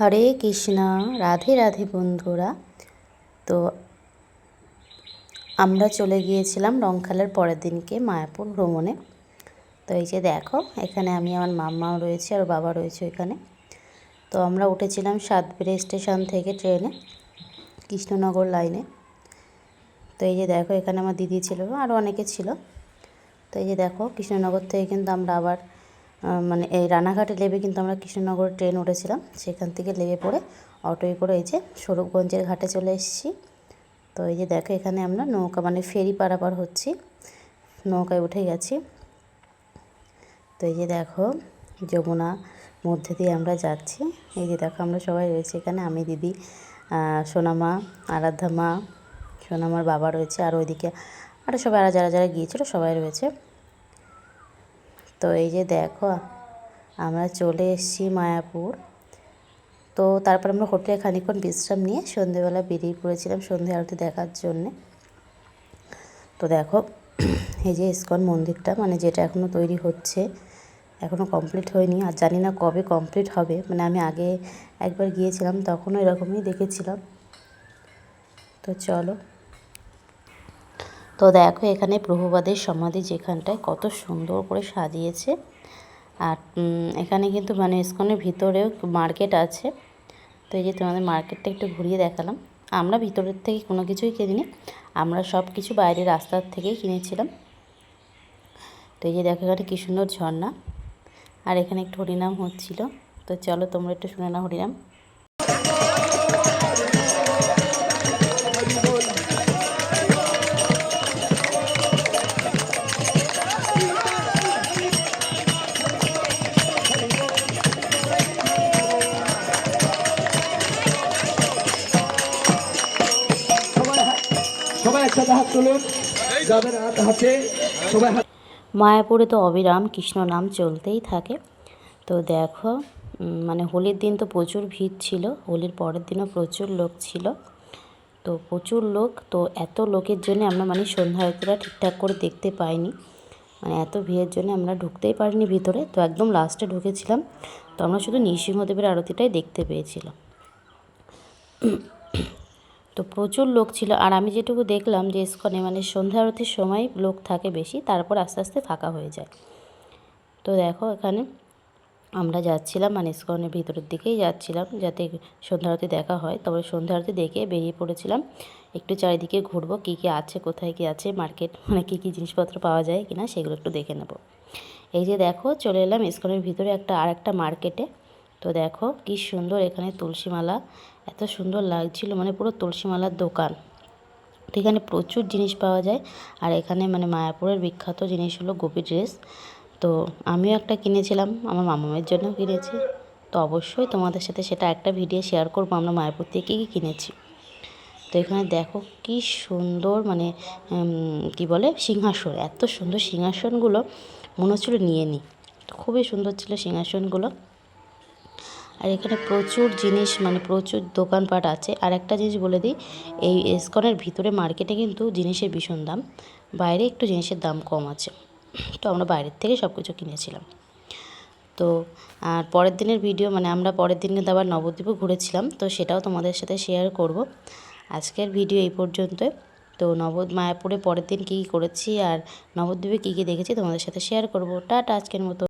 হরে কৃষ্ণা, রাধে রাধে বন্ধুরা। তো আমরা চলে গিয়েছিলাম রংখালের পরের দিনকে মায়াপুর ভ্রমণে। তো এই যে দেখো, এখানে আমি আমার মাম্মাও রয়েছে আর বাবা রয়েছে এখানে তো আমরা উঠেছিলাম সাতবেড়ে স্টেশন থেকে ট্রেনে, কৃষ্ণনগর লাইনে। তো এই যে দেখো, এখানে আমার দিদি ছিল আরও অনেকে ছিল। তো এই যে দেখো, কৃষ্ণনগর থেকে কিন্তু আমরা আবার মানে এই রানাঘাটে লেবে কিন্তু আমরা কৃষ্ণনগর ট্রেন উঠেছিলাম। সেখান থেকে লেবে পড়ে অটোয় করে এই যে স্বরূপগঞ্জের ঘাটে চলে এসেছি। তো এই যে দেখো এখানে আমরা নৌকা মানে ফেরি পারাপার হচ্ছি। নৌকায় উঠে গেছি। তো এই যে দেখো যমুনা মধ্যে দিয়ে আমরা যাচ্ছি। এই যে দেখো আমরা সবাই রয়েছে এখানে। আমি দিদি সোনামা, আরাধ্যা মা, সোনামার বাবা রয়েছে। আর ওইদিকে আরও সবাই আর যারা যারা গিয়েছিল সবাই রয়েছে। তো এই যে দেখো, আমরা চলে এসেছি মায়াপুর। তো তারপর আমরা হোটেলে খানিক্ষণ বিশ্রাম নিয়ে সন্ধেবেলা বেরিয়ে পড়েছিলাম সন্ধে আরতি দেখার জন্যে। তো দেখো, এই যে ইস্কন মন্দিরটা মানে যেটা এখনও তৈরি হচ্ছে এখনও কমপ্লিট হয়নি। আর জানি না কবে কমপ্লিট হবে মানে আমি আগে একবার গিয়েছিলাম, তখনও এরকমই দেখেছিলাম। তো চলো। তো দেখো, এখানে প্রভুবাদের সমাধি যেখানটায় কত সুন্দর করে সাজিয়েছে। আর এখানে কিন্তু মানে ইস্কনের ভিতরেও মার্কেট আছে। তো এই যে তোমাদের মার্কেটটা একটু ঘুরিয়ে দেখালাম। আমরা ভিতরের থেকে কোনো কিছুই কিনিনি। আমরা সব কিছু বাইরের রাস্তার থেকেই কিনেছিলাম। তো এই যে দেখো, এখানে কী সুন্দর ঝর্ণা। আর এখানে একটু হরিনাম হচ্ছিল। তো চলো তোমরা একটু শুনে না হরিনাম। মায়াপুরে তো অবিরাম, কৃষ্ণ নাম চলতেই থাকে। তো দেখো মানে হোলির দিন তো প্রচুর ভিড় ছিল, হোলির পরের দিনও প্রচুর লোক ছিল। তো প্রচুর লোক, তো এত লোকের জন্য আমরা মানে সন্ধ্যা আরতিটা ঠিকঠাক করে দেখতে পাইনি। মানে এত ভিড়ের জন্য আমরা ঢুকতেই পারিনি ভিতরে, তো একদম লাস্টে ঢুকেছিলাম। তো আমরা শুধু নৃসিংহদেবের আরতিটাই দেখতে পেয়েছিলাম। তো প্রচুর লোক ছিল আর আমি যেটুকু দেখলাম যে ইস্কনে মানে সন্ধ্যা আরতির সময় লোক থাকে বেশি, তারপর আস্তে আস্তে ফাঁকা হয়ে যায়। তো দেখো এখানে আমরা যাচ্ছিলাম মানে ইস্কনের ভিতরের দিকেই যাচ্ছিলাম যাতে সন্ধ্যা আরতি দেখা হয়। তবে সন্ধ্যা আরতি দেখে বেরিয়ে পড়েছিলাম। একটু চারিদিকে ঘুরবো, কী কী আছে, কোথায় কী আছে, মার্কেট মানে কী কী জিনিসপত্র পাওয়া যায় কিনা সেগুলো একটু দেখে নেব। এই যে দেখো চলে এলাম ইস্কনের ভিতরে একটা আর একটা মার্কেটে। তো দেখো কি সুন্দর এখানে তুলসীমালা। এত সুন্দর লাগছিল মানে পুরো তুলসীমালার দোকান। তো এখানে প্রচুর জিনিস পাওয়া যায়। আর এখানে মানে মায়াপুরের বিখ্যাত জিনিস হলো গোপী ড্রেস। তো আমিও একটা কিনেছিলাম, আমার মামামের জন্য কিনেছি। তো অবশ্যই তোমাদের সাথে সেটা একটা ভিডিও শেয়ার করব, আমরা মায়াপুর থেকে কী কী কিনেছি। তো এখানে দেখো কি সুন্দর মানে কি বলে, সিংহাসন। এত সুন্দর সিংহাসনগুলো মনে হচ্ছিল নিয়ে নিই খুবই সুন্দর ছিল সিংহাসনগুলো। আর এখানে প্রচুর জিনিস মানে প্রচুর দোকানপাট আছে। আর একটা জিনিস বলে দিই, এই এসকনের ভিতরে মার্কেটে কিন্তু জিনিসের ভীষণ দাম। বাইরে একটু জিনিসের দাম কম আছে। তো আমরা বাইরের থেকে সব কিছু কিনেছিলাম। তো, আর পরের দিনের ভিডিও মানে আমরা পরের দিন কিন্তু আবার নবদ্বীপও ঘুরেছিলাম। তো সেটাও তোমাদের সাথে শেয়ার করব। আজকের ভিডিও এই পর্যন্তই তো নব মায়াপুরে পরের দিন কী কী করেছি আর নবদ্বীপে কী কী দেখেছি তোমাদের সাথে শেয়ার করব। টাটা, আজকের মতো।